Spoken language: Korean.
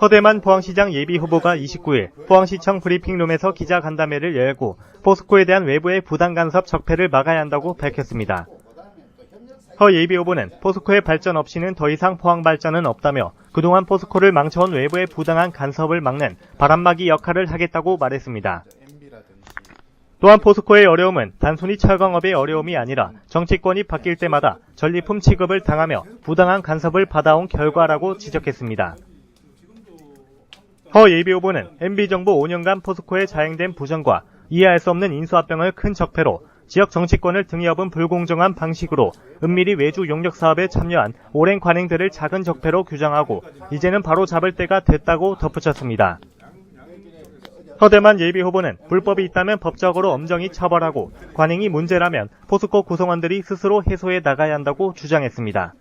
허대만 포항시장 예비후보가 29일 포항시청 브리핑룸에서 기자간담회를 열고 포스코에 대한 외부의 부당 간섭 적폐를 막아야 한다고 밝혔습니다. 허 예비후보는 포스코의 발전 없이는 더 이상 포항 발전은 없다며 그동안 포스코를 망쳐온 외부의 부당한 간섭을 막는 바람막이 역할을 하겠다고 말했습니다. 또한 포스코의 어려움은 단순히 철강업의 어려움이 아니라 정치권이 바뀔 때마다 전리품 취급을 당하며 부당한 간섭을 받아온 결과라고 지적했습니다. 허 예비 후보는 MB정부 5년간 포스코에 자행된 부정과 이해할 수 없는 인수합병을 큰 적폐로 지역 정치권을 등에 업은 불공정한 방식으로 은밀히 외주 용역 사업에 참여한 오랜 관행들을 작은 적폐로 규정하고 이제는 바로 잡을 때가 됐다고 덧붙였습니다. 허대만 예비 후보는 불법이 있다면 법적으로 엄정히 처벌하고 관행이 문제라면 포스코 구성원들이 스스로 해소해 나가야 한다고 주장했습니다.